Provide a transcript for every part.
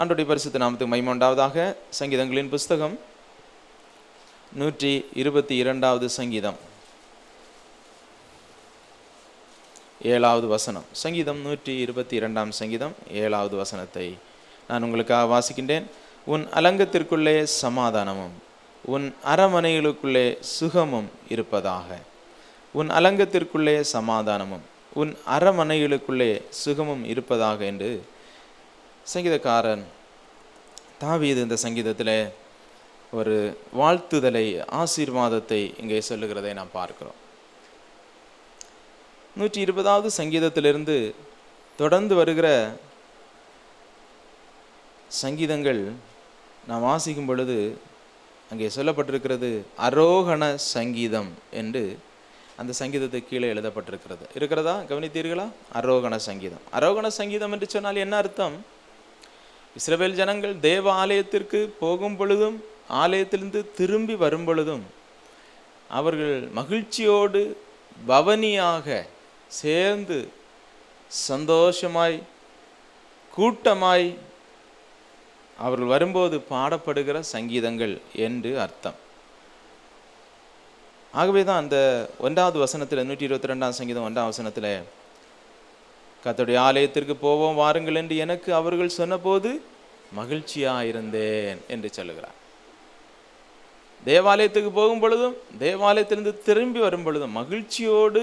ஆண்டுடைய பரிசுத்த நாமத்துக்கு மைமோண்டாவதாக சங்கீதங்களின் புஸ்தகம் நூற்றி இருபத்தி இரண்டாவது சங்கீதம். ஏழாவது வசனம். சங்கீதம் நூற்றி இருபத்தி இரண்டாம் சங்கீதம். ஏழாவது வசனத்தை நான் உங்களுக்காக வாசிக்கின்றேன். உன் அலங்கத்திற்குள்ளே சமாதானமும் உன் அரமனைகளுக்குள்ளே சுகமும் இருப்பதாக. உன் அலங்கத்திற்குள்ளே சமாதானமும் உன் அரமனைகளுக்குள்ளே சுகமும் இருப்பதாக என்று சங்கீதக்காரன் தாவீது இந்த சங்கீதத்தில் ஒரு வாழ்த்துதலை ஆசீர்வாதத்தை இங்கே சொல்லுகிறதை நாம் பார்க்கிறோம். நூற்றி இருபதாவது சங்கீதத்திலிருந்து தொடர்ந்து வருகிற சங்கீதங்கள் நாம் வாசிக்கும் பொழுது அங்கே சொல்லப்பட்டிருக்கிறது அரோகண சங்கீதம் என்று அந்த சங்கீதத்தை கீழே எழுதப்பட்டிருக்கிறது. இருக்கிறதா? கவனித்தீர்களா? அரோகண சங்கீதம். அரோகண சங்கீதம் என்று சொன்னால் என்ன அர்த்தம்? இஸ்ரவேல் ஜனங்கள் தேவ ஆலயத்திற்கு போகும் பொழுதும் ஆலயத்திலிருந்து திரும்பி வரும் பொழுதும் அவர்கள் மகிழ்ச்சியோடு பவனியாக சேர்ந்து சந்தோஷமாய் கூட்டமாய் அவர்கள் வரும்போது பாடப்படுகிற சங்கீதங்கள் என்று அர்த்தம். ஆகவே தான் அந்த ஒன்றாவது வசனத்தில் நூற்றி இருபத்தி ரெண்டாம் சங்கீதம் ஒன்றாம் வசனத்தில் கத்துடைய ஆலயத்திற்கு போவோம் வாருங்கள் என்று எனக்கு அவர்கள் சொன்னபோது மகிழ்ச்சியாயிருந்தேன் என்று சொல்லுகிறார். தேவாலயத்துக்கு போகும் பொழுதும் தேவாலயத்திலிருந்து திரும்பி வரும் பொழுதும் மகிழ்ச்சியோடு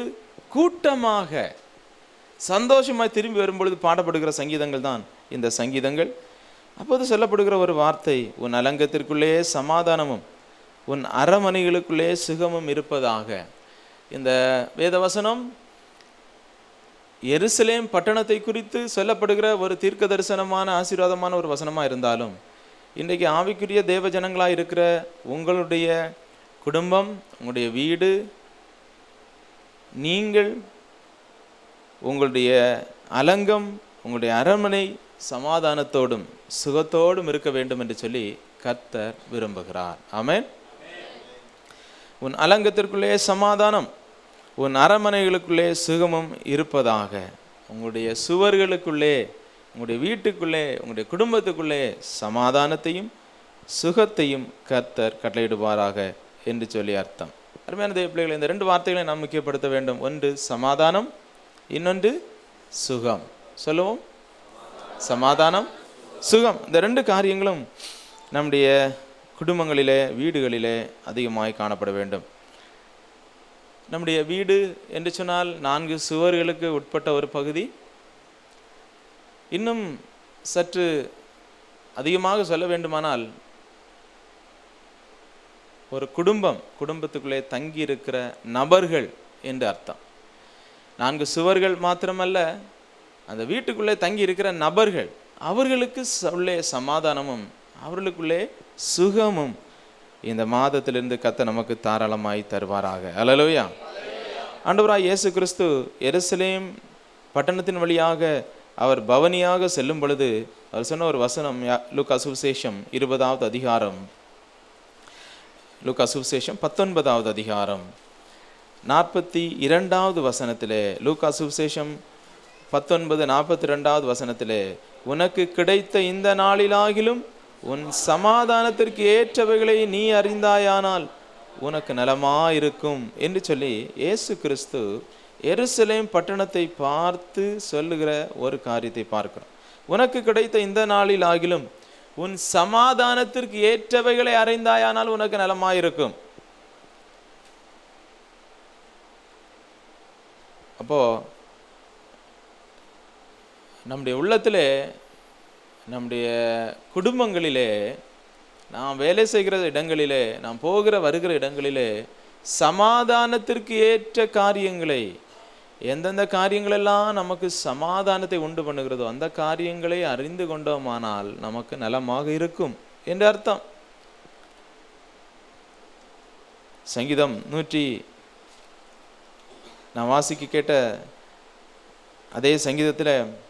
கூட்டமாக சந்தோஷமாய் திரும்பி வரும் பொழுது பாடப்படுகிற சங்கீதங்கள் தான் இந்த சங்கீதங்கள். அப்போது சொல்லப்படுகிற ஒரு வார்த்தை உன் அலங்கத்திற்குள்ளேயே சமாதானமும் உன் அரமனைகளுக்குள்ளே சுகமும் இருப்பதாக. இந்த வேதவசனம் எருசலேம் பட்டணத்தை குறித்து சொல்லப்படுகிற ஒரு தீர்க்க தரிசனமான ஆசீர்வாதமான ஒரு வசனமாக இருந்தாலும் இன்றைக்கு ஆவிக்குரிய தேவ ஜனங்களாக இருக்கிற உங்களுடைய குடும்பம் உங்களுடைய வீடு நீங்கள் உங்களுடைய அலங்கம் உங்களுடைய அரண்மனை சமாதானத்தோடும் சுகத்தோடும் இருக்க வேண்டும் என்று சொல்லி கர்த்தர் விரும்புகிறார். ஆமேன். உன் அலங்கத்திற்குள்ளேயே சமாதானம். உன் அரமனைகளுக்குள்ளே சுகமும் இருப்பதாக. உங்களுடைய சுவர்களுக்குள்ளே உங்களுடைய வீட்டுக்குள்ளே உங்களுடைய குடும்பத்துக்குள்ளே சமாதானத்தையும் சுகத்தையும் கர்த்தர் கட்டளையிடுவாராக என்று சொல்லி அர்த்தம். அருமையான தேவ பிள்ளைகளை இந்த ரெண்டு வார்த்தைகளை நாம் முக்கியப்படுத்த வேண்டும். ஒன்று சமாதானம். இன்னொன்று சுகம். சொல்லுவோம்? சமாதானம் சுகம். இந்த ரெண்டு காரியங்களும் நம்முடைய குடும்பங்களிலே வீடுகளிலே அதிகமாய் காணப்பட வேண்டும். நம்முடைய வீடு என்று சொன்னால் நான்கு சுவர்களுக்கு உட்பட்ட ஒரு பகுதி. இன்னும் சற்று அதிகமாக சொல்ல வேண்டுமானால் ஒரு குடும்பம் குடும்பத்துக்குள்ளே தங்கி இருக்கிற நபர்கள் என்று அர்த்தம். நான்கு சுவர்கள் மாத்திரமல்ல அந்த வீட்டுக்குள்ளே தங்கி இருக்கிற நபர்கள் அவர்களுக்கு உள்ளே சமாதானமும் அவர்களுக்குள்ளே சுகமும் இந்த மாதத்திலிருந்து கத்த நமக்கு தாராளமாய் தருவாராக. அலலோயா ஆண்டவராய் இயேசு கிறிஸ்து எருசலேம் பட்டணத்தின் வழியாக அவர் பவனியாக செல்லும் பொழுது அவர் சொன்ன ஒரு வசனம் லுக் அசோசியேஷன் இருபதாவது அதிகாரம். லுக் அசோசியேஷன் பத்தொன்பதாவது அதிகாரம். நாற்பத்தி இரண்டாவது வசனத்திலே லூக்கா சுவிசேஷம் பத்தொன்பது நாற்பத்தி ரெண்டாவது வசனத்திலே உனக்கு கிடைத்த இந்த நாளிலாகிலும் உன் சமாதானத்திற்கு ஏற்றவைகளை நீ அறிந்தாயானால் உனக்கு நலமாயிருக்கும் என்று சொல்லி இயேசு கிறிஸ்து எருசலேம் பட்டணத்தை பார்த்து சொல்லுகிற ஒரு காரியத்தை பார்க்கிறோம். உனக்கு கிடைத்த இந்த நாளில் ஆகிலும் உன் சமாதானத்திற்கு ஏற்றவைகளை அறிந்தாயானால் உனக்கு நலமாயிருக்கும். அப்போ நம்முடைய உள்ளத்திலே நம்முடைய குடும்பங்களிலே நாம் வேலை செய்கிற இடங்களிலே நாம் போகிற வருகிற இடங்களிலே சமாதானத்திற்கு ஏற்ற காரியங்களை எந்தெந்த காரியங்களெல்லாம் நமக்கு சமாதானத்தை உண்டு பண்ணுகிறதோ அந்த காரியங்களை அறிந்து கொண்டோமானால் நமக்கு நலமாக இருக்கும் என்று அர்த்தம். சங்கீதம் நூற்றி நான் வாசிக்க கேட்ட அதே சங்கீதத்தில்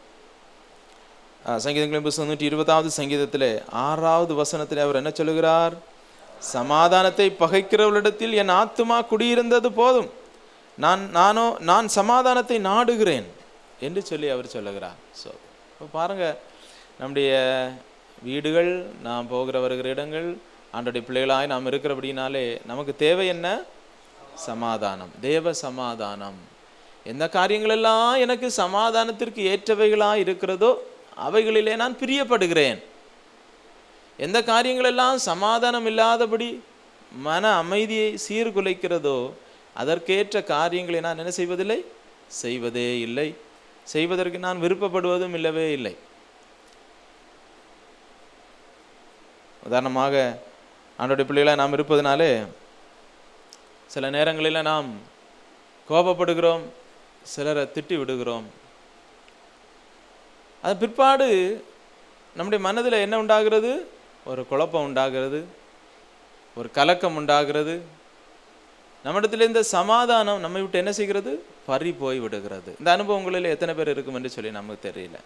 சங்கீதங்களின் புஸ்தகம் நூற்றி இருபதாவது சங்கீதத்தில் ஆறாவது வசனத்தில் அவர் என்ன சொல்லுகிறார் சமாதானத்தை பகைக்கிறவளிடத்தில் என் ஆத்துமா குடியிருந்தது போதும் நான் நானோ நான் சமாதானத்தை நாடுகிறேன் என்று சொல்லி அவர் சொல்லுகிறார் ஸோ இப்போ பாருங்கள் நம்முடைய வீடுகள் நாம் போகிற வருகிற இடங்கள் ஆண்டோடைய பிள்ளைகளாய் நாம் இருக்கிறபடினாலே நமக்கு தேவை என்ன சமாதானம் தேவ சமாதானம் எந்த காரியங்களெல்லாம் எனக்கு சமாதானத்திற்கு ஏற்றவைகளாக இருக்கிறதோ அவைகளிலே நான் பிரியப்படுகிறேன். எந்த காரியங்களெல்லாம் சமாதானம் இல்லாதபடி மன அமைதியை சீர்குலைக்கிறதோ அதற்கேற்ற காரியங்களை நான் என்ன செய்வதில்லை? செய்வதே இல்லை. செய்வதற்கு நான் விருப்பப்படுவதும் இல்லவே இல்லை. உதாரணமாக ஆண்டோடைய பிள்ளைகளாக நாம் இருப்பதனாலே சில நேரங்களில் நாம் கோபப்படுகிறோம் சிலரை திட்டி விடுகிறோம் அது பிற்பாடு நம்முடைய மனதில் என்ன உண்டாகிறது? ஒரு குழப்பம் உண்டாகிறது. ஒரு கலக்கம் உண்டாகிறது. நம்மிடத்தில் இந்த சமாதானம் நம்மை விட்டு என்ன செய்கிறது? பறி போய் விடுகிறது. இந்த அனுபவங்களில் எத்தனை பேர் இருக்கும் என்று சொல்லி நமக்கு தெரியல.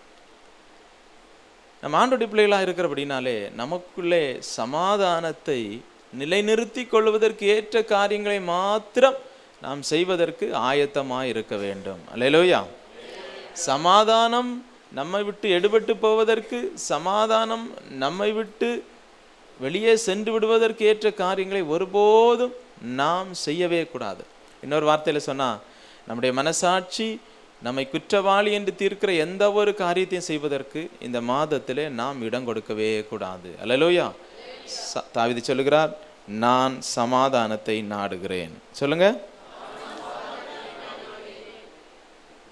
நம்ம ஆண்டோடைய பிள்ளைகளாக இருக்கிற அப்படின்னாலே நமக்குள்ளே சமாதானத்தை நிலைநிறுத்தி கொள்வதற்கு ஏற்ற காரியங்களை மாத்திரம் நாம் செய்வதற்கு ஆயத்தமாக இருக்க வேண்டும். அல்லையிலோயா சமாதானம் நம்மை விட்டு எடுபட்டு போவதற்கு சமாதானம் நம்மை விட்டு வெளியே சென்று விடுவதற்கு ஏற்ற காரியங்களை ஒருபோதும் நாம் செய்யவே கூடாது. இன்னொரு வார்த்தையில் சொன்னால் நம்முடைய மனசாட்சி நம்மை குற்றவாளி என்று தீர்க்கிற எந்த ஒரு காரியத்தையும் செய்வதற்கு இந்த மாதத்திலே நாம் இடம் கொடுக்கவே கூடாது. அல்லலோயா. தாவிதி சொல்லுகிறார் நான் சமாதானத்தை நாடுகிறேன். சொல்லுங்கள்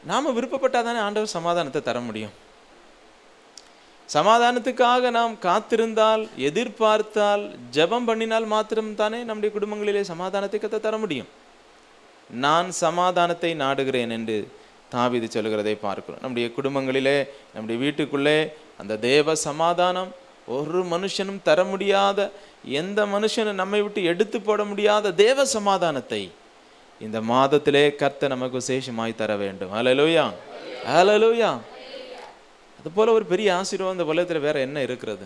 நாம் விருப்பப்பட்டால் தானே ஆண்டவர் சமாதானத்தை தர முடியும். சமாதானத்துக்காக நாம் காத்திருந்தால் எதிர்பார்த்தால் ஜெபம் பண்ணினால் மாத்திரம்தானே நம்முடைய குடும்பங்களிலே சமாதானத்தை கத்த தர முடியும். நான் சமாதானத்தை நாடுகிறேன் என்று தாவிது சொல்கிறதை பார்க்கிறோம். நம்முடைய குடும்பங்களிலே நம்முடைய வீட்டுக்குள்ளே அந்த தேவ சமாதானம் ஒரு மனுஷனும் தர முடியாத எந்த மனுஷனும் நம்மை விட்டு எடுத்து போட முடியாத தேவ சமாதானத்தை இந்த மாதத்திலே கர்த்த நமக்கு விசேஷமாய் தர வேண்டும். அலலூயா அலலூயா அது போல ஒரு பெரிய ஆசீர்வாதம் இந்த உலகத்தில் வேற என்ன இருக்கிறது?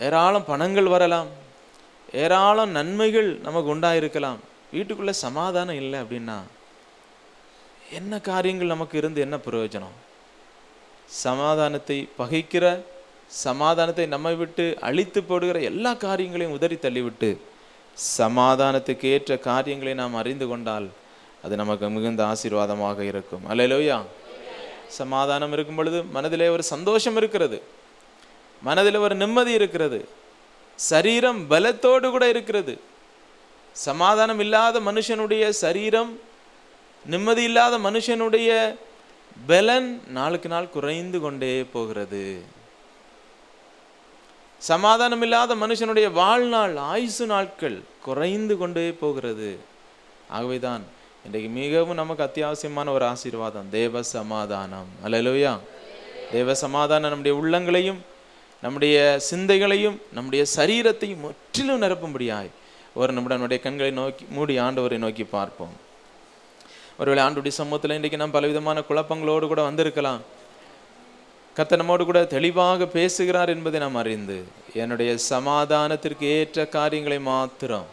ஏராளம் பணங்கள் வரலாம். ஏராளம் நன்மைகள் நமக்கு உண்டாயிருக்கலாம். வீட்டுக்குள்ள சமாதானம் இல்லை அப்படின்னா என்ன காரியங்கள் நமக்கு இருந்து என்ன பிரயோஜனம்? சமாதானத்தை பகைக்கிற சமாதானத்தை நம்மை விட்டு அழித்து போடுகிற எல்லா காரியங்களையும் உதறி தள்ளிவிட்டு சமாதானத்துக்கு ஏற்ற காரியங்களை நாம் அறிந்து கொண்டால் அது நமக்கு மிகுந்த ஆசீர்வாதமாக இருக்கும். அல்லையிலோயா சமாதானம் இருக்கும் பொழுது மனதிலே ஒரு சந்தோஷம் இருக்கிறது. மனதில் ஒரு நிம்மதி இருக்கிறது. சரீரம் பலத்தோடு கூட இருக்கிறது. சமாதானம் இல்லாத மனுஷனுடைய சரீரம் நிம்மதி இல்லாத மனுஷனுடைய பலன் நாளுக்கு நாள் குறைந்து கொண்டே போகிறது. சமாதானம் இல்லாத மனுஷனுடைய வாழ்நாள் ஆயுசு நாட்கள் குறைந்து கொண்டே போகிறது. ஆகவேதான் இன்றைக்கு மிகவும் நமக்கு அத்தியாவசியமான ஒரு ஆசீர்வாதம் தேவ சமாதானம். அல்லையா தேவ சமாதானம் நம்முடைய உள்ளங்களையும் நம்முடைய சிந்தைகளையும் நம்முடைய சரீரத்தையும் முற்றிலும் நிரப்பும்படியாய் ஒரு நிமிடம் நம்முடைய கண்களை நோக்கி மூடி ஆண்டவரை நோக்கி பார்ப்போம். ஒருவேளை ஆண்டுடைய சமூகத்தில் இன்றைக்கு நாம் பலவிதமான குழப்பங்களோடு கூட வந்திருக்கலாம். கத்த நம்மோடு கூட தெளிவாக பேசுகிறார் என்பதை நாம் அறிந்து என்னுடைய சமாதானத்திற்கு ஏற்ற காரியங்களை மாத்திரம்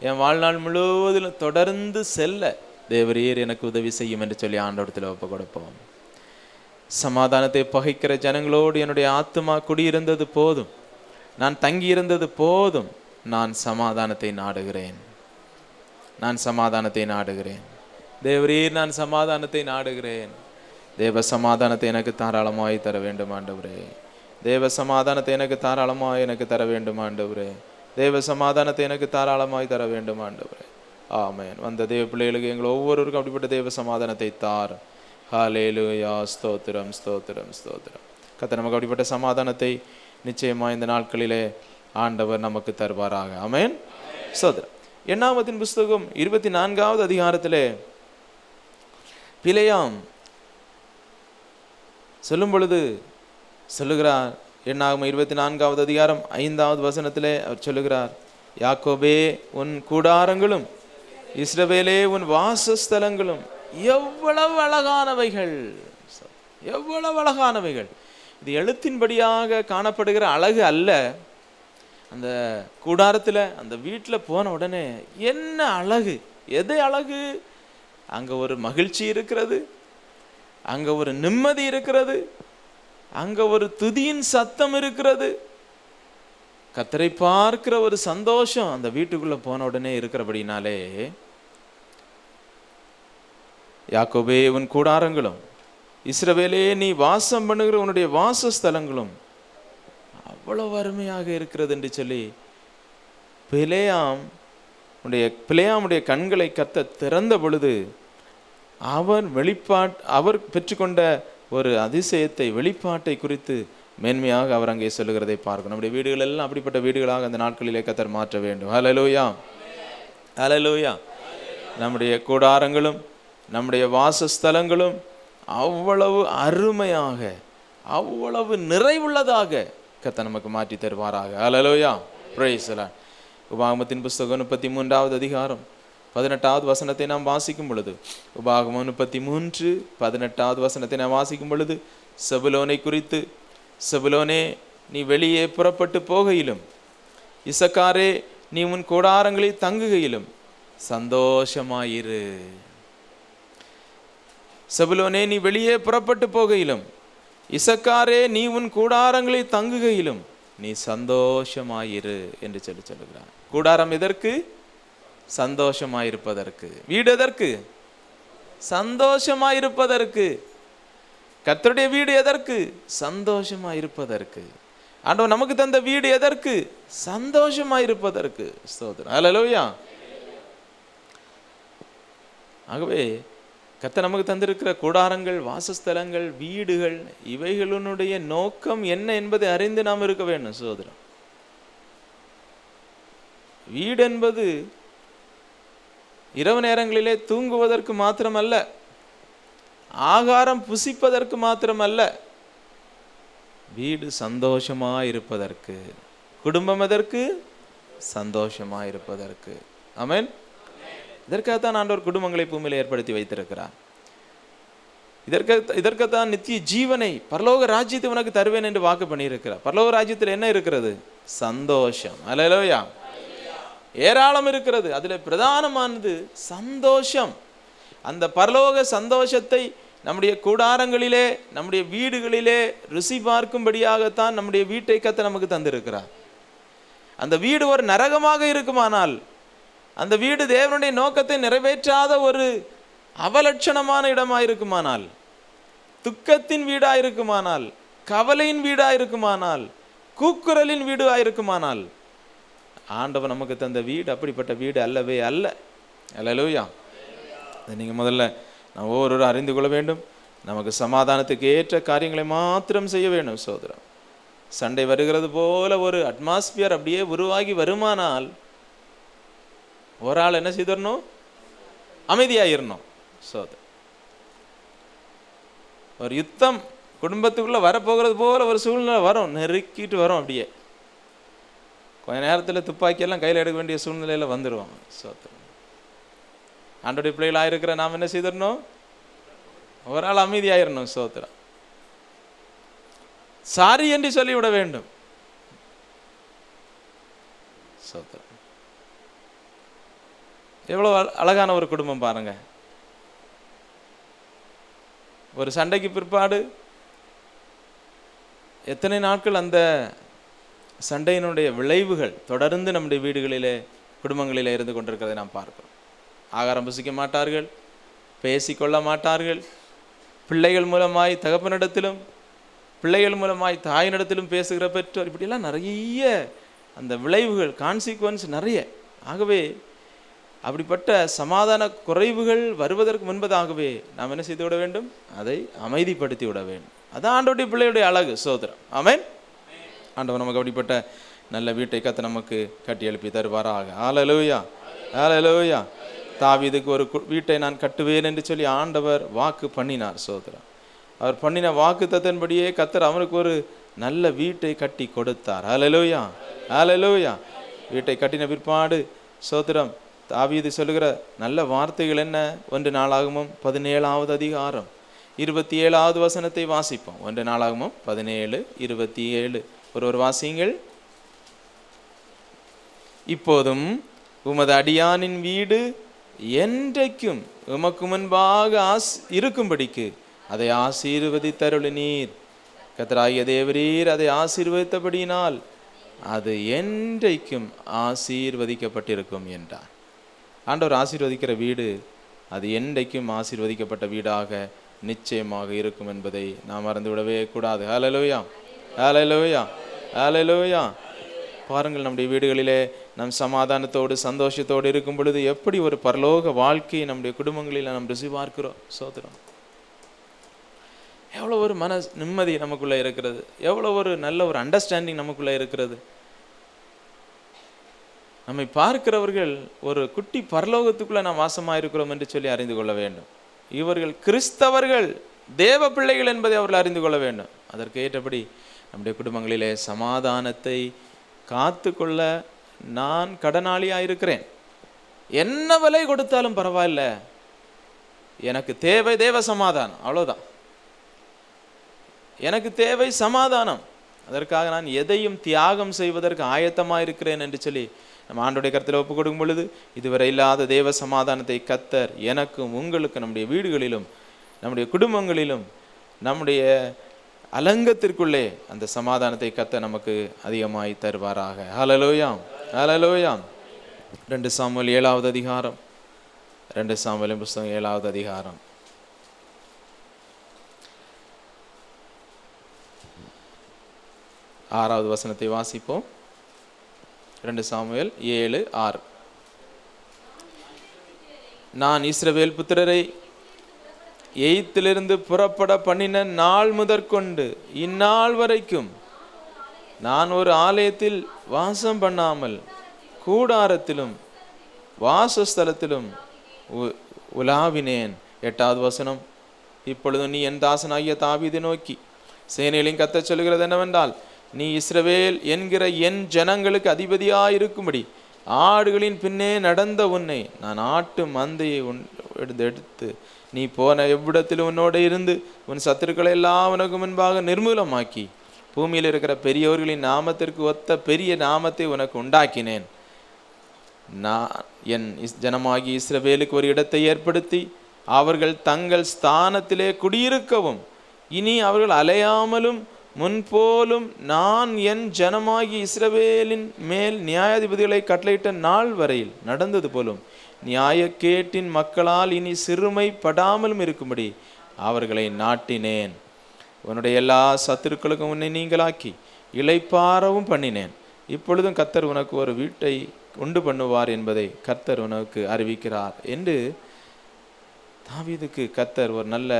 என் வாழ்நாள் முழுவதிலும் தொடர்ந்து செல்ல தேவரீர் எனக்கு உதவி செய்யும் என்று சொல்லி ஆண்டவரத்தில் ஒப்பு கொடுப்போம் சமாதானத்தை பகைக்கிற ஜனங்களோடு என்னுடைய ஆத்மா குடியிருந்தது போதும். நான் தங்கியிருந்தது போதும். நான் சமாதானத்தை நாடுகிறேன். நான் சமாதானத்தை நாடுகிறேன். தேவரீர் நான் சமாதானத்தை நாடுகிறேன். தேவ சமாதானத்தை எனக்கு தாராளமாய் தர வேண்டும் ஆண்டவரே. தேவ சமாதானத்தை எனக்கு தாராளமாய் எனக்கு தர வேண்டும் ஆண்டவரே. தேவ சமாதானத்தை எனக்கு தாராளமாய் தர வேண்டும் ஆண்டவரே. ஆமேன். வந்த தேவ பிள்ளைகளுக்கு எங்கள் ஒவ்வொருவருக்கும் அப்படிப்பட்ட தேவ சமாதானத்தை தார். ஹாலேலுயா ஸ்தோத்திரம் ஸ்தோத்திரம் ஸ்தோத்திரம். கத்த நமக்கு அப்படிப்பட்ட சமாதானத்தை நிச்சயமாக இந்த நாட்களிலே ஆண்டவர் நமக்கு தருவாராக. அமேன் ஸ்தோத்திரம். எண்ணாமத்தின் புஸ்தகம் இருபத்தி நான்காவது அதிகாரத்திலே பிழையாம் சொல்லும் பொழுது சொல்லுகிறார். எண்ணாகும் இருபத்தி நான்காவது அதிகாரம் ஐந்தாவது வசனத்திலே அவர் சொல்லுகிறார். யாக்கோபே உன் கூடாரங்களும் இஸ்ரவேலே உன் வாசஸ்தலங்களும் எவ்வளவு அழகானவைகள். எவ்வளவு அழகானவைகள். இது எழுத்தின்படியாக காணப்படுகிற அழகு அல்ல. அந்த கூடாரத்தில் அந்த வீட்டில் போன உடனே என்ன அழகு? எது அழகு? அங்கே ஒரு மகிழ்ச்சி இருக்கிறது. அங்கே ஒரு நிம்மதி இருக்கிறது. அங்க ஒரு துதியின் சத்தம் இருக்கிறது. கத்தரை பார்க்கிற ஒரு சந்தோஷம் அந்த வீட்டுக்குள்ள போன உடனே இருக்கிறபடினாலே யாக்கோபே உன் கூடாரங்களும் இஸ்ரவேலே நீ வாசம் பண்ணுகிற உன்னுடைய வாசஸ்தலங்களும் அவ்வளவு அருமையாக இருக்கிறது என்று சொல்லி பிளேயாம் உடைய பிளேயாமுடைய கண்களை கத்த திறந்த பொழுது அவர் வெளிப்பாட் அவர் பெற்றுக்கொண்ட ஒரு அதிசயத்தை வெளிப்பாட்டை குறித்து மேன்மையாக அவர் அங்கே சொல்லுகிறதை பார்க்கணும். நம்முடைய வீடுகள் எல்லாம் அப்படிப்பட்ட வீடுகளாக அந்த நாட்களிலே கத்தர் மாற்ற வேண்டும். அலலோயா அலலோயா நம்முடைய கூடாரங்களும் நம்முடைய வாசஸ்தலங்களும் அவ்வளவு அருமையாக அவ்வளவு நிறைவுள்ளதாக கத்த நமக்கு மாற்றி தருவாராக. அலலோயா பிரேசலான் உபாகமத்தின் புஸ்தகம் முப்பத்தி மூன்றாவது அதிகாரம். பதினெட்டாவது வசனத்தை நாம் வாசிக்கும் பொழுது உபாகமம் முப்பத்தி மூன்று பதினெட்டாவது வசனத்தை நாம் வாசிக்கும் பொழுது செபுலோனை குறித்து செபுலோனே நீ வெளியே புறப்பட்டு போகையிலும் இசக்காரே நீ உன் கூடாரங்களில் தங்குகையிலும் சந்தோஷமாயிரு. செபுலோனே நீ வெளியே புறப்பட்டு போகையிலும் இசக்காரே நீ உன் கூடாரங்களில் தங்குகையிலும் நீ சந்தோஷமாயிரு என்று சொல்லி சொல்லுகிறான் கூடாரம் எதற்கு? சந்தோஷமாயிருப்பதற்கு. வீடு எதற்கு? சந்தோஷமாயிருப்பதற்கு. கத்தருடைய வீடு எதற்கு? சந்தோஷமாயிருப்பதற்கு. ஆண்டவர் நமக்கு தந்த வீடு எதற்கு? சந்தோஷமாயிருப்பதற்கு. ஸ்தோத்திரம். ஹalleluya. ஆகவே கத்த நமக்கு தந்திருக்கிற கூடாரங்கள் வாசஸ்தலங்கள் வீடுகள் இவைகளினுடைய நோக்கம் என்ன என்பதை அறிந்து நாம் இருக்க வேண்டும். சோதரம் வீடு என்பது இரவு நேரங்களிலே தூங்குவதற்கு மாத்திரமல்ல ஆகாரம் புசிப்பதற்கு மாத்திரமல்ல வீடு சந்தோஷமா இருப்பதற்கு குடும்பம் எதற்கு? சந்தோஷமா இருப்பதற்கு அமேன் இதற்காகத்தான் ஆண்டவர் குடும்பங்களை பூமியில் ஏற்படுத்தி வைத்திருக்கிறார். இதற்கு இதற்குத்தான் நித்திய ஜீவனை பரலோக ராஜ்யத்தை உனக்கு தருவேன் என்று வாக்கு பண்ணியிருக்கிறார். பரலோக ராஜ்யத்தில் என்ன இருக்கிறது? சந்தோஷம். அலையலோயா ஏராளம் இருக்கிறது. அதில் பிரதானமானது சந்தோஷம். அந்த பரலோக சந்தோஷத்தை நம்முடைய கூடாரங்களிலே நம்முடைய வீடுகளிலே ருசி பார்க்கும்படியாகத்தான் நம்முடைய வீட்டை கத்த நமக்கு தந்திருக்கிறார். அந்த வீடு ஒரு நரகமாக இருக்குமானால் அந்த வீடு தேவனுடைய நோக்கத்தை நிறைவேற்றாத ஒரு அவலட்சணமான இடமாக இருக்குமானால் துக்கத்தின் வீடாக இருக்குமானால் கவலையின் வீடாக இருக்குமானால் கூக்குரலின் வீடாக இருக்குமானால் ஆண்டவன் நமக்கு தந்த வீடு அப்படிப்பட்ட வீடு அல்லவே அல்ல. அல்லலூயா அதை நீங்கள் முதல்ல நான் ஒவ்வொருவரும் அறிந்து கொள்ள வேண்டும். நமக்கு சமாதானத்துக்கு ஏற்ற காரியங்களை மாத்திரம் செய்ய வேண்டும் சோதரம் சண்டை வருகிறது போல ஒரு அட்மாஸ்பியர் அப்படியே உருவாகி வருமானால் ஒரு ஆள் என்ன செய்திடணும்? அமைதியாயிரணும் சோதரம் ஒரு யுத்தம் குடும்பத்துக்குள்ளே வரப்போகிறது போல ஒரு சூழ்நிலை வரும் நெருக்கிட்டு வரும் அப்படியே. கொஞ்ச நேரத்தில் துப்பாக்கியெல்லாம் கையில் எடுக்க வேண்டிய சூழ்நிலையில் வந்துடுவோம் சோத்திரம் ஆண்டோடைய பிள்ளைகளாக இருக்கிற நாம் என்ன செய்திடணும்? ஒரு ஆள் அமைதியாயிரணும் சோத்திரம் சாரி என்று சொல்லிவிட வேண்டும். சோத்திரம் எவ்வளோ அழகான ஒரு குடும்பம் பாருங்க. ஒரு சண்டைக்கு பிற்பாடு எத்தனை நாட்கள் அந்த சண்டையினுடைய விளைவுகள் தொடர்ந்து நம்முடைய வீடுகளிலே குடும்பங்களிலே இருந்து கொண்டிருக்கிறதை நாம் பார்க்கிறோம். ஆகாரம் புசிக்க மாட்டார்கள் பேசிக்கொள்ள மாட்டார்கள் பிள்ளைகள் மூலமாய் தகப்பனிடத்திலும் பிள்ளைகள் மூலமாய் தாயினிடத்திலும் பேசுகிற பெற்றோர் இப்படிலாம் நிறைய அந்த விளைவுகள் கான்சிக்வன்ஸ் நிறைய. ஆகவே அப்படிப்பட்ட சமாதான குறைவுகள் வருவதற்கு முன்பதாகவே நாம் என்ன செய்து விட வேண்டும்? அதை அமைதிப்படுத்தி விட வேண்டும். அதான் ஆண்டோடைய பிள்ளையுடைய அழகு சோதரம் ஆமென் ஆண்டவர் நமக்கு அப்படிப்பட்ட நல்ல வீட்டை கத்த நமக்கு கட்டி எழுப்பி தருவாராக. ஆலலூயா ஆலலூயா தாவிதுக்கு ஒரு கு- வீட்டை நான் கட்டுவேன் என்று சொல்லி ஆண்டவர் வாக்கு பண்ணினார் சோதரம் அவர் பண்ணின வாக்கு தத்தன்படியே கத்தர் அவனுக்கு ஒரு நல்ல வீட்டை கட்டி கொடுத்தார். ஆலலூயா ஆலலூயா வீட்டை கட்டின பிற்பாடு சோத்திரம் தாவீது சொல்லுகிற நல்ல வார்த்தைகள் என்ன? ஒன்று நாளாகமும் பதினேழாவது அதிகாரம். இருபத்தி ஏழாவது வசனத்தை வாசிப்போம். ஒன்று நாளாகமும் பதினேழு இருபத்தி ஏழு. ஒரு ஒரு வாசியுங்கள். இப்போதும் உமது அடியானின் வீடு என்றைக்கும் உமக்கு முன்பாக ஆஸ் இருக்கும்படிக்கு அதை ஆசீர்வதித்தருளி நீர் கத்தராகிய தேவரீர் அதை ஆசீர்வதித்தபடியினால் அது என்றைக்கும் ஆசீர்வதிக்கப்பட்டிருக்கும் என்றார். ஆண்டவர் ஆசீர்வதிக்கிற வீடு அது என்றைக்கும் ஆசீர்வதிக்கப்பட்ட வீடாக நிச்சயமாக இருக்கும் என்பதை நாம் மறந்துவிடவே கூடாது. ஹalleluya. ஹalleluya ஹalleluya பாருங்கள் நம்முடைய வீடுகளிலே நம் சமாதானத்தோடு சந்தோஷத்தோடு இருக்கும் பொழுது எப்படி ஒரு பரலோக வாழ்க்கையை நம்முடைய குடும்பங்களில் நாம் ருசி பார்க்கிறோம்? சோதரம் எவ்வளோ ஒரு மன நிம்மதி நமக்குள்ளே இருக்கிறது. எவ்வளோ ஒரு நல்ல ஒரு அண்டர்ஸ்டாண்டிங் நமக்குள்ளே இருக்கிறது. நம்மை பார்க்கிறவர்கள் ஒரு குட்டி பரலோகத்துக்குள்ள நாம் வாசமாக இருக்கிறோம் என்று சொல்லி அறிந்து கொள்ள வேண்டும். இவர்கள் கிறிஸ்தவர்கள் தேவ பிள்ளைகள் என்பதை அவர்கள் அறிந்து கொள்ள வேண்டும். அதற்கு ஏற்றபடி நம்முடைய குடும்பங்களிலே சமாதானத்தை காத்து கொள்ள நான் கடனாளியாக இருக்கிறேன். என்ன விலை கொடுத்தாலும் பரவாயில்ல. எனக்கு தேவை தேவ சமாதானம் அவ்வளோதான் எனக்கு தேவை சமாதானம். அதற்காக நான் எதையும் தியாகம் செய்வதற்கு ஆயத்தமாக இருக்கிறேன் என்று சொல்லி நம்ம ஆண்டுடைய கருத்தில் ஒப்பு கொடுக்கும் பொழுது இதுவரை இல்லாத தேவ சமாதானத்தை கத்தர் எனக்கும் உங்களுக்கு நம்முடைய வீடுகளிலும் நம்முடைய குடும்பங்களிலும் நம்முடைய அலங்கத்திற்குள்ளே அந்த சமாதானத்தை கத்த நமக்கு அதிகமாய் தருவாராக. ஹலலோயாம் ஹலலோயாம் ரெண்டு சாமுவேல் ஏழாவது அதிகாரம். ரெண்டு சாமுவேலின் புஸ்தகம் ஏழாவது அதிகாரம். ஆறாவது வசனத்தை வாசிப்போம். ரெண்டு சாமுவேல் ஏழு ஆறு. நான் இஸ்ரவேல் புத்திரரை எய்த்திலிருந்து புறப்பட பண்ணின நாள் முதற்கொண்டு இந்நாள் வரைக்கும் நான் ஒரு ஆலயத்தில் வாசம் பண்ணாமல் கூடாரத்திலும் வாசஸ்தலத்திலும் உ- உலாவினேன். எட்டாவது வசனம். இப்பொழுது நீ என் தாசனாகிய தாவிதை நோக்கி சேனையிலும் கத்தச் சொல்கிறது என்னவென்றால் நீ இஸ்ரவேல் என்கிற என் ஜனங்களுக்கு அதிபதியாயிருக்கும்படி ஆடுகளின் பின்னே நடந்த உன்னை நான் ஆட்டு மந்தையை உன் எடுத்து எடுத்து நீ போன எவ்விடத்தில் உன்னோடு இருந்து உன் சத்துருக்களை எல்லாம் உனக்கு முன்பாக நிர்மூலமாக்கி பூமியில் இருக்கிற பெரியவர்களின் நாமத்திற்கு ஒத்த பெரிய நாமத்தை உனக்கு உண்டாக்கினேன். நான் என் இஸ்- ஜனமாகி இஸ்ரவேலுக்கு ஒரு இடத்தை ஏற்படுத்தி அவர்கள் தங்கள் ஸ்தானத்திலே குடியிருக்கவும் இனி அவர்கள் அலையாமலும் முன்போலும் நான் என் ஜனமாகி இஸ்ரவேலின் மேல் நியாயாதிபதிகளை கட்டளையிட்ட நாள் வரையில் நடந்தது போலும் நியாயக்கேட்டின் மக்களால் இனி சிறுமைப்படாமலும் இருக்கும்படி அவர்களை நாட்டினேன். உன்னுடைய எல்லா சத்துருக்களுக்கும் உன்னை நீங்களாக்கி இளைப்பாறவும் பண்ணினேன். இப்பொழுதும் கத்தர் உனக்கு ஒரு வீட்டை உண்டு பண்ணுவார் என்பதை கர்த்தர் உனக்கு அறிவிக்கிறார் என்று தாவீதுக்கு கத்தர் ஒரு நல்ல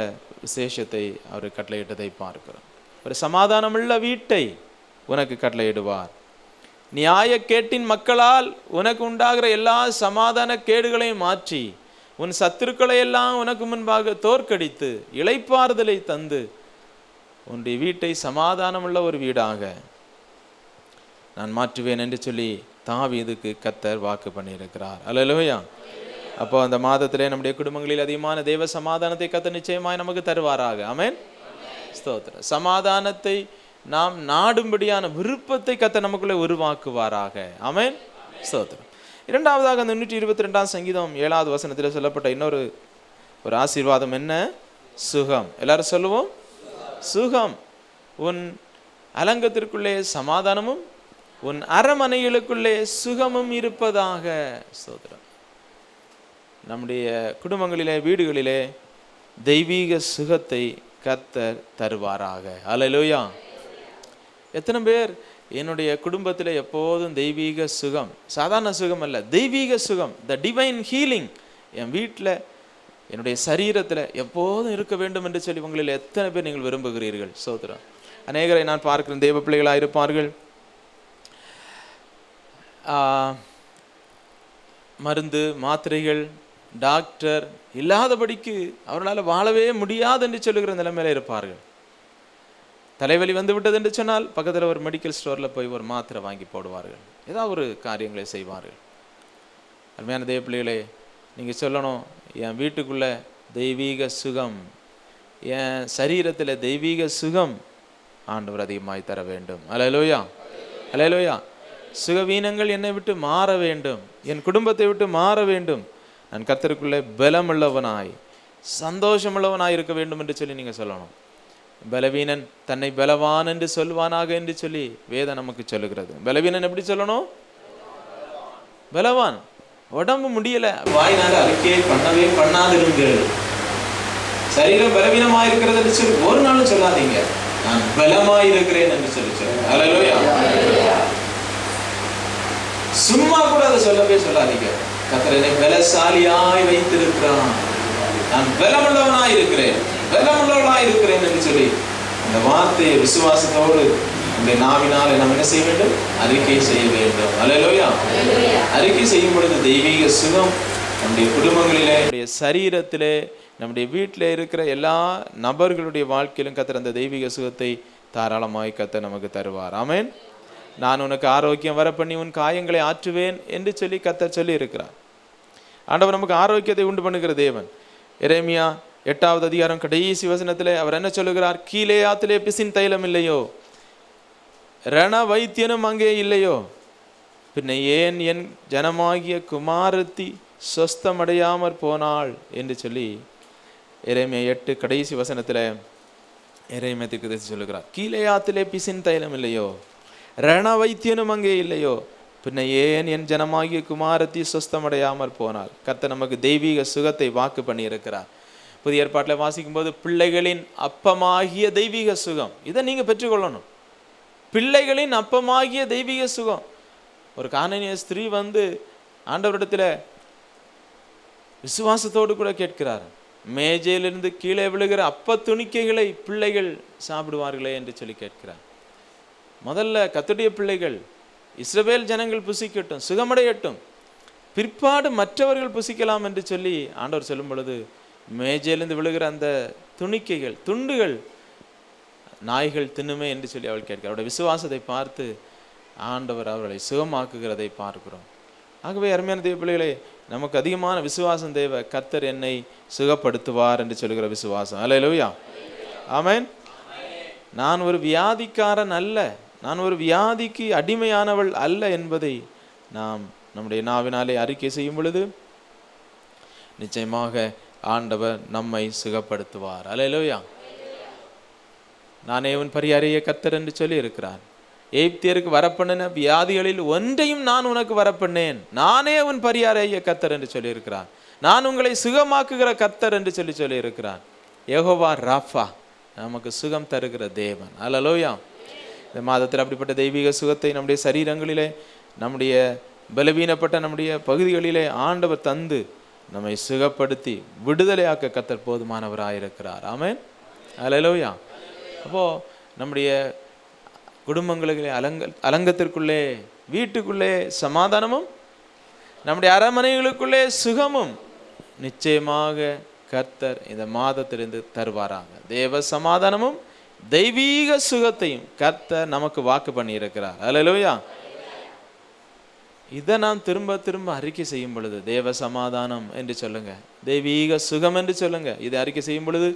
விசேஷத்தை அவர் கட்டளையிட்டதை பார்க்கிறோம். ஒரு சமாதானமுள்ள வீட்டை உனக்கு கட்டளையிடுவார். நியாயக்கேட்டின் மக்களால் உனக்கு உண்டாகிற எல்லா சமாதான கேடுகளையும் மாற்றி உன் சத்துருக்களை எல்லாம் உனக்கு முன்பாக தோற்கடித்து இழைப்பாறுதலை தந்து உன்னுடைய வீட்டை சமாதானமுள்ள ஒரு வீடாக நான் மாற்றுவேன் என்று சொல்லி தாவீதுக்கு கத்தர் வாக்கு பண்ணியிருக்கிறார். அல்லையா அப்போ அந்த மாதத்திலே நம்முடைய குடும்பங்களில் அதிகமான தேவ சமாதானத்தை கத்த நிச்சயமாய் நமக்கு தருவாராக. ஆமேன். ஸ்தோத்திரம். சமாதானத்தை நாம் நாடும்படியான விருப்பத்தை கத்த நமக்குள்ளே உருவாக்குவாராக. அமேன் ஸ்தோத்திரம். இரண்டாவதாக அந்த நூற்றி இருபத்தி ரெண்டாம் சங்கீதம் ஏழாவது வசனத்தில் சொல்லப்பட்ட இன்னொரு ஒரு ஆசீர்வாதம் என்ன? சுகம். எல்லாரும் சொல்லுவோம்? சுகம். உன் அலங்கத்திற்குள்ளே சமாதானமும் உன் அரமனைகளுக்குள்ளே சுகமும் இருப்பதாக. ஸ்தோத்திரம். நம்முடைய குடும்பங்களிலே வீடுகளிலே தெய்வீக சுகத்தை கத்தர் தருவாராக. அல்லேலூயா எத்தனை பேர் என்னுடைய குடும்பத்தில் எப்போதும் தெய்வீக சுகம் சாதாரண சுகம் அல்ல தெய்வீக சுகம் த டிவைன் ஹீலிங் என் வீட்டில் என்னுடைய சரீரத்தில் எப்போதும் இருக்க வேண்டும் என்று சொல்லி உங்களில் எத்தனை பேர் நீங்கள் விரும்புகிறீர்கள்? சோதரம். அநேகரை நான் பார்க்கிறேன் தெய்வ பிள்ளைகளாக இருப்பார்கள். மருந்து மாத்திரைகள் டாக்டர் இல்லாதபடிக்கு அவர்களால் வாழவே முடியாது என்று சொல்லுகிற நிலைமையில இருப்பார்கள். தலைவலி வந்து விட்டது என்று சொன்னால் பக்கத்தில் ஒரு மெடிக்கல் ஸ்டோரில் போய் ஒரு மாத்திரை வாங்கி போடுவார்கள். ஏதாவது ஒரு காரியங்களை செய்வார்கள். அருமையான தேவ பிள்ளைகளே நீங்கள் சொல்லணும் என் வீட்டுக்குள்ளே தெய்வீக சுகம் என் சரீரத்தில் தெய்வீக சுகம் ஆண்டவர் அதிகமாய் தர வேண்டும். அலையலோயா அலையலோயா சுகவீனங்கள் என்னை விட்டு மாற வேண்டும். என் குடும்பத்தை விட்டு மாற வேண்டும். நான் கர்த்தருக்குள்ளே பலமுள்ளவனாய் சந்தோஷமுள்ளவனாய் இருக்க வேண்டும் என்று சொல்லி நீங்கள் சொல்லணும். பலவீனன் தன்னை பலவான் என்று சொல்வானாக என்று சொல்லி வேதம் நமக்கு சொல்லுகிறது. பலவீனன் எப்படி சொல்லணும்? பலவான். உடம்பு முடியல. வாயினால அறிக்கையை பண்ணவே பண்ணாதிருங்கள். சரீரம் பலவீனமா இருக்கிறது என்று சொல்லி ஒரு நாளும் சொல்லாதீங்க. நான் பலமா இருக்கிறேன் என்று சொல்லி சொல்லுங்க. சும்மா கூட அதை சொல்லவே சொல்லாதீங்க. கத்தர் என்னை பலசாலியாய் வைத்திருக்கிறான் நான் பலமுள்ளவனாய் இருக்கிறேன். பலமுள்ளவனாய் இருக்கிறேன் என்று சொல்லி அந்த வார்த்தையை விசுவாசத்தோடு நம்முடைய நாவினாலே நாம் என்ன செய்ய வேண்டும்? அறிக்கை செய்ய வேண்டும். அல்லேலூயா அறிக்கை செய்யும் பொழுது தெய்வீக சுகம் நம்முடைய குடும்பங்களிலே நம்முடைய சரீரத்திலே நம்முடைய வீட்டில் இருக்கிற எல்லா நபர்களுடைய வாழ்க்கையிலும் கத்தர் அந்த தெய்வீக சுகத்தை தாராளமாய் கத்தர் நமக்கு தருவார். ஆமென் நான் உனக்கு ஆரோக்கியம் வர பண்ணி உன் காயங்களை ஆற்றுவேன் என்று சொல்லி கத்த சொல்லி இருக்கிறார் ஆண்டவர் நமக்கு ஆரோக்கியத்தை உண்டு பண்ணுகிற தேவன். இறைமியா எட்டாவது அதிகாரம் கடைசி வசனத்தில் அவர் என்ன சொல்லுகிறார்? கீழே ஆத்திலே பிசின் தைலம் இல்லையோ? ரண வைத்தியனும் அங்கே இல்லையோ? பின்ன ஏன் என் ஜனமாகிய குமாரத்தி சொஸ்தமடையாமற் போனாள்? என்று சொல்லி இறைமையை எட்டு கடைசி வசனத்தில் இறைமையத்துக்கு சொல்லுகிறார். கீழே ஆத்திலே பிசின் தைலம் இல்லையோ? ரண வைத்தியனும் அங்கே இல்லையோ? பின்ன ஏன் என் ஜனமாகிய குமாரத்தி சொஸ்தமடையாமற் போனார் கத்த நமக்கு தெய்வீக சுகத்தை வாக்கு பண்ணியிருக்கிறார். புதிய ஏற்பாட்டில் வாசிக்கும்போது பிள்ளைகளின் அப்பமாகிய தெய்வீக சுகம். இதை நீங்கள் பெற்றுக்கொள்ளணும். பிள்ளைகளின் அப்பமாகிய தெய்வீக சுகம். ஒரு காணனிய ஸ்திரீ வந்து ஆண்டவரிடத்தில் விசுவாசத்தோடு கூட கேட்கிறார். மேஜையிலிருந்து கீழே விழுகிற அப்ப துணிக்கைகளை பிள்ளைகள் சாப்பிடுவார்களே என்று சொல்லி கேட்கிறார். முதல்ல கத்துடைய பிள்ளைகள் இஸ்ரவேல் ஜனங்கள் புசிக்கட்டும் சுகமடையட்டும். பிற்பாடு மற்றவர்கள் புசிக்கலாம் என்று சொல்லி ஆண்டவர் சொல்லும் பொழுது மேஜையிலிருந்து விழுகிற அந்த துணிக்கைகள் துண்டுகள் நாய்கள் தின்னுமே என்று சொல்லி அவள் கேட்கிறார் அவருடைய விசுவாசத்தை பார்த்து ஆண்டவர் அவர்களை சுகமாக்குகிறதை பார்க்கிறோம். ஆகவே அருமையான தெய்வ பிள்ளைகளே நமக்கு அதிகமான விசுவாசம் தேவை. கத்தர் என்னை சுகப்படுத்துவார் என்று சொல்லுகிற விசுவாசம். அல்லேலூயா ஆமேன் நான் ஒரு வியாதிக்காரன் அல்ல. நான் ஒரு வியாதிக்கு அடிமையானவள் அல்ல என்பதை நாம் நம்முடைய நாவினாலே அறிக்கை செய்யும் பொழுது நிச்சயமாக ஆண்டவர் நம்மை சுகப்படுத்துவார். அல்லேலூயா. நானே உன் பரியாரிய கத்தர் என்று சொல்லி இருக்கிறார் எய்ப்தியருக்கு வரப்பண்ணின வியாதிகளில் ஒன்றையும் நான் உனக்கு வரப்பண்ணேன். நானே உன் பரியாரிய கத்தர் என்று சொல்லியிருக்கிறான் நான் உங்களை சுகமாக்குகிற கத்தர் என்று சொல்லி சொல்லி இருக்கிறார் ராஃபா நமக்கு சுகம் தருகிற தேவன். அலலோயாம் இந்த மாதத்தில் அப்படிப்பட்ட தெய்வீக சுகத்தை நம்முடைய சரீரங்களிலே நம்முடைய பலவீனப்பட்ட நம்முடைய பகுதிகளிலே ஆண்டவர் தந்து நம்மை சுகப்படுத்தி விடுதலையாக்க கத்தர் போதுமானவராயிருக்கிறார். ஆமேன். அலலோயா அப்போ நம்முடைய குடும்பங்களிலே அலங்க அலங்கத்திற்குள்ளே வீட்டுக்குள்ளே சமாதானமும் நம்முடைய அரமனைகளுக்குள்ளே சுகமும் நிச்சயமாக கர்த்தர் இந்த மாதத்திலிருந்து தருவாராங்க தேவ சமாதானமும் தெய்வீக சுகத்தையும் கர்த்தர் நமக்கு வாக்கு பண்ணியிருக்கிறார். அல்லேலூயா இதை நாம் திரும்ப திரும்ப அறிக்கை செய்யும் பொழுது தேவ சமாதானம் என்று சொல்லுங்க. தெய்வீக சுகம் என்று சொல்லுங்க. இதை அறிக்கை செய்யும் பொழுது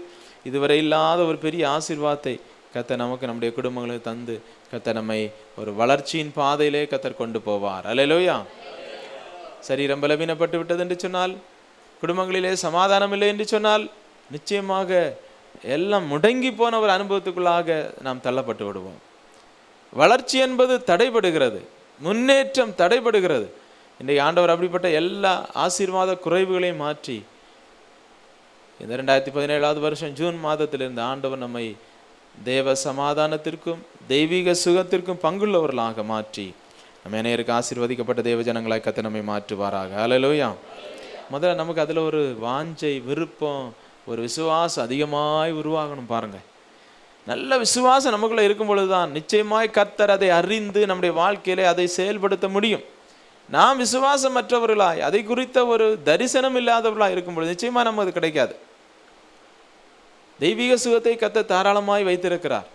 இதுவரை இல்லாத ஒரு பெரிய ஆசிர்வாதத்தை கத்தை நமக்கு நம்முடைய குடும்பங்களுக்கு தந்து கத்தை நம்மை ஒரு வளர்ச்சியின் பாதையிலே கத்தர் கொண்டு போவார். அல்லேலூயா சரீரம் பலவீனப்பட்டு விட்டது என்று சொன்னால் குடும்பங்களிலே சமாதானம் இல்லை என்று சொன்னால் நிச்சயமாக எல்லாம் முடங்கி போன ஒரு அனுபவத்துக்குள்ளாக நாம் தள்ளப்பட்டு விடுவோம். வளர்ச்சி என்பது தடைபடுகிறது. முன்னேற்றம் தடைபடுகிறது. இன்றைக்கு ஆண்டவர் அப்படிப்பட்ட எல்லா ஆசீர்வாத குறைவுகளையும் மாற்றி இந்த ரெண்டாயிரத்தி பதினேழாவது வருஷம் ஜூன் மாதத்திலிருந்து ஆண்டவர் நம்மை தேவ சமாதானத்திற்கும் தெய்வீக சுகத்திற்கும் பங்குள்ளவர்களாக மாற்றி நம்ம அனைவருக்கு ஆசீர்வதிக்கப்பட்ட தேவ ஜனங்களாய் கத்தை நம்மை மாற்றுவாராக. அலலோயா முதல்ல நமக்கு அதில் ஒரு வாஞ்சை விருப்பம் ஒரு விசுவாசம் அதிகமாய் உருவாகணும் பாருங்க. நல்ல விசுவாசம் நமக்குள்ள இருக்கும் பொழுதுதான் நிச்சயமாய் கர்த்தர் அதை அறிந்து நம்முடைய வாழ்க்கையிலே அதை செயல்படுத்த முடியும். நாம் விசுவாசமற்றவர்களாய் அதை குறித்த ஒரு தரிசனம் இல்லாதவர்களாக இருக்கும் பொழுது நிச்சயமா நம்ம அது கிடைக்காது. தெய்வீக சுகத்தை கத்த தாராளமாய் வைத்திருக்கிறார்.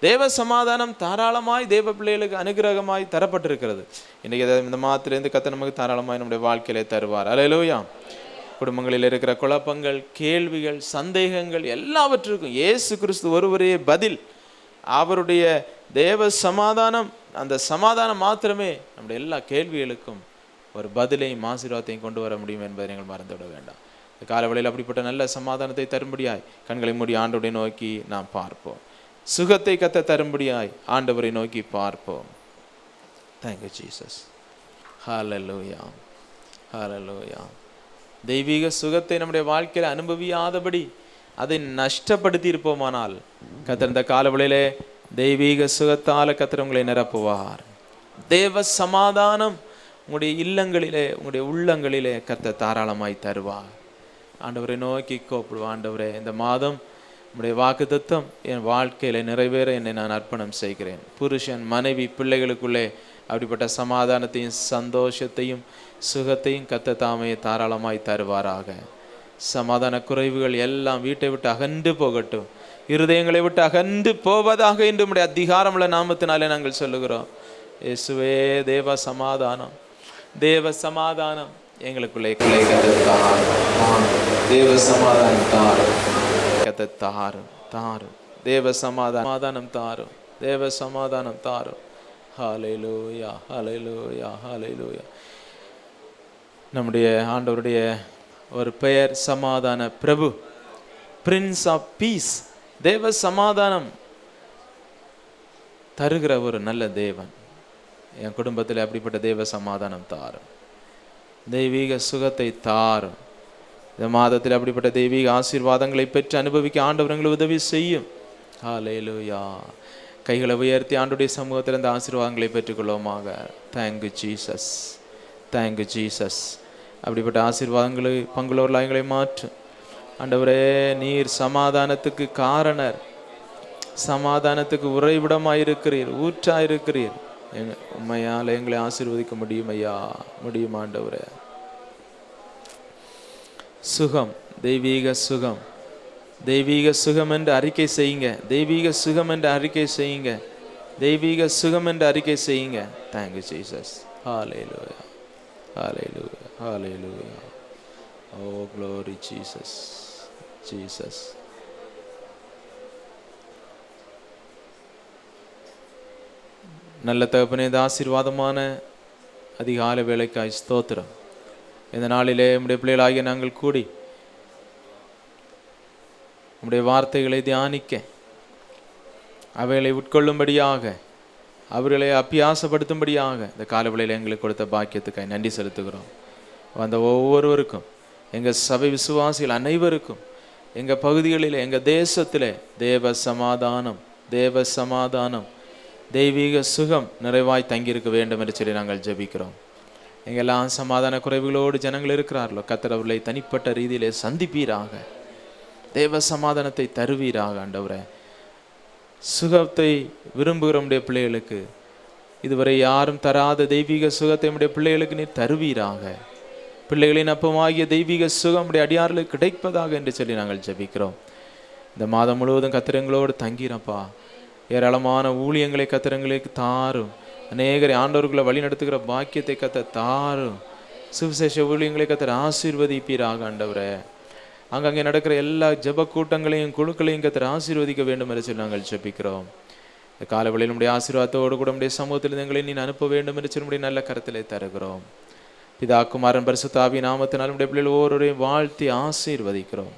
தேவ சமாதானம் தாராளமாய் தேவ பிள்ளைகளுக்கு அனுகிரகமாய் தரப்பட்டிருக்கிறது. இன்னைக்கு இந்த மாதத்திலிருந்து கத்த நமக்கு தாராளமாய் நம்முடைய வாழ்க்கையிலே தருவார். அலையிலோயா குடும்பங்களில் இருக்கிற குழப்பங்கள் கேள்விகள் சந்தேகங்கள் எல்லாவற்றுக்கும் இயேசு கிறிஸ்து ஒருவரே பதில். அவருடைய தேவ சமாதானம் அந்த சமாதானம் மாத்திரமே நம்முடைய எல்லா கேள்விகளுக்கும் ஒரு பதிலையும் ஆசீர்வாதத்தையும் கொண்டு வர முடியும் என்பதை நீங்கள் மறந்துவிட வேண்டாம். இந்த காலவழியில் அப்படிப்பட்ட நல்ல சமாதானத்தை தரும்படியாய் கண்களை மூடி ஆண்டோடைய நோக்கி நாம் பார்ப்போம். சுகத்தை கத்த தரும்படியாய் ஆண்டவரை நோக்கி பார்ப்போம். தேங்க்யூ ஜீசஸ் ஹalleluya ஹalleluya தெய்வீக சுகத்தை நம்முடைய வாழ்க்கையில் அனுபவியாதபடி அதை நஷ்டப்படுத்தி இருப்போமானால் கத்திருந்த இந்த தெய்வீக சுகத்தால கத்திர உங்களை நிரப்புவார். தேவ சமாதானம் உங்களுடைய இல்லங்களிலே உங்களுடைய உள்ளங்களிலே கத்த தாராளமாய் தருவார். ஆண்டவரை நோக்கி கூப்பிடுவோம். ஆண்டவரே இந்த மாதம் உடைய வாக்கு தத்துவம் என் வாழ்க்கையில நிறைவேற என்னை நான் அர்ப்பணம் செய்கிறேன். புருஷன் மனைவி பிள்ளைகளுக்குள்ளே அப்படிப்பட்ட சமாதானத்தையும் சந்தோஷத்தையும் சுகத்தையும் கத்த தாமே தாராளமாய் தருவாராக. சமாதான குறைவுகள் எல்லாம் வீட்டை விட்டு அகன்று போகட்டும். இருதயங்களை விட்டு அகன்று போவதாக என்று உம்முடைய அதிகாரமுள்ள நாமத்தினாலே நாங்கள் சொல்லுகிறோம். இயேசுவே தேவ சமாதானம். தேவ சமாதானம். எங்களுக்குள்ளே கிளை தேவ சமாதானம் தாரும். கத்த தாரும் தாரும். தேவ சமாதான சமாதானம் தாரும். தேவ சமாதானம் தாரும். ஹalleluya ஹalleluya ஹalleluya. நம்முடைய ஆண்டவருடைய ஒரு பெயர் சமாதான பிரபு பிரின்ஸ் ஆஃப் பீஸ் தேவ சமாதானம் தருகிற ஒரு நல்ல தேவன். என் குடும்பத்தில் அப்படிப்பட்ட தேவ சமாதானம் தாரும். தெய்வீக சுகத்தை தாரும். இந்த மாதத்தில் அப்படிப்பட்ட தெய்வீக ஆசீர்வாதங்களை பெற்று அனுபவிக்க ஆண்டவரங்களை உதவி செய்யும். ஹalleluya கைகளை உயர்த்தி ஆண்டுடைய சமூகத்தில் இந்த ஆசீர்வாதங்களை பெற்றுக்கொள்வோமாக. Thank you Jesus thank you Jesus அப்படிப்பட்ட ஆசீர்வாதங்களை பங்குள்ளவர்களாக எங்களை மாற்றும் ஆண்டவரே நீர் சமாதானத்துக்கு காரணர். சமாதானத்துக்கு உறைவிடமாயிருக்கிறீர் ஊற்றாயிருக்கிறீர் எங்க உண்மையால் எங்களை ஆசீர்வதிக்க முடியும் ஐயா முடியும் ஆண்டவரே. சுகம் தெய்வீக சுகம். தெய்வீக சுகம் என்று அறிக்கை செய்யுங்க. தெய்வீக சுகம் என்று அறிக்கை செய்யுங்க. தெய்வீக சுகம் என்று அறிக்கை செய்யுங்க. Thank you Jesus hallelujah Hallelujah. Hallelujah. Oh, glory Jesus. Jesus. நல்ல தகப்பனே இந்த ஆசீர்வாதமான அதிகால வேலைக்காய் ஸ்தோத்திரம் இந்த நாளிலே நம்முடைய பிள்ளைகளாகிய நாங்கள் கூடி நம்முடைய வார்த்தைகளை தியானிக்க அவைகளை உட்கொள்ளும்படியாக அவர்களை அப்பியாசப்படுத்தும்படியாக இந்த காலவெளியில் எங்களுக்கு கொடுத்த பாக்கியத்துக்காக நன்றி செலுத்துகிறோம். வந்த ஒவ்வொருவருக்கும் எங்கள் சபை விசுவாசிகள் அனைவருக்கும் எங்கள் பகுதிகளில் எங்கள் தேசத்தில் தேவ சமாதானம் தேவ சமாதானம் தெய்வீக சுகம் நிறைவாய் தங்கியிருக்க வேண்டும் என்று சொல்லி நாங்கள் ஜெபிக்கிறோம். எங்கெல்லாம் சமாதான குறைவுகளோடு ஜனங்கள் இருக்கிறார்களோ கத்தர் அவர்களை தனிப்பட்ட ரீதியிலே சந்திப்பீராக. தேவ சமாதானத்தை தருவீராக ஆண்டவரை. சுகத்தை விரும்புகிற நம்முடைய பிள்ளைகளுக்கு இதுவரை யாரும் தராத தெய்வீக சுகத்தை நம்முடைய பிள்ளைகளுக்கு நீர் தருவீராக. பிள்ளைகளின் அப்பமாகிய தெய்வீக சுகம் நம்முடைய அடியார்களுக்கு கிடைப்பதாக என்று சொல்லி நாங்கள் ஜெபிக்கிறோம். இந்த மாதம் முழுவதும் கத்திரங்களோடு தங்கிறப்பா ஏராளமான ஊழியங்களை கத்திரங்களுக்கு தாரும். அநேகரை ஆண்டவர்களை வழி நடத்துகிற பாக்கியத்தை கத்த தாரும். சுவிசேஷ ஊழியங்களை கத்தர் ஆசீர்வதிப்பீராக ஆண்டவரே. அங்கங்கே நடக்கிற எல்லா ஜப கூட்டங்களையும் குழுக்களையும் கத்திர ஆசீர்வதிக்க வேண்டும் என்று சொல்லி நாங்கள் ஜெபிக்கிறோம். இந்த காலவழியில் நம்முடைய ஆசீர்வாதத்தோடு கூட நம்முடைய சமூகத்தில் எங்களை நீ அனுப்ப வேண்டும் என்று சொல்லி நம்முடைய நல்ல கருத்திலே தருகிறோம். பிதா குமாரன் பரிசுத்தாவி நாமத்தினால் நம்முடைய பிள்ளைகள் ஒவ்வொருவரையும் வாழ்த்தி ஆசீர்வதிக்கிறோம்.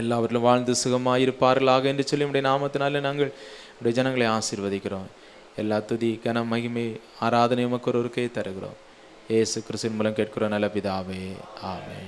எல்லாவற்றிலும் வாழ்ந்து சுகமாயிருப்பார்களாக என்று சொல்லி நம்முடைய நாமத்தினாலே நாங்கள் நம்முடைய ஜனங்களை ஆசீர்வதிக்கிறோம். எல்லா துதி கன மகிமை ஆராதனை உமக்கு ஒருவருக்கே தருகிறோம். ஏசு கிறிஸ்தின் மூலம் கேட்கிறோம் நல்ல பிதாவே ஆமே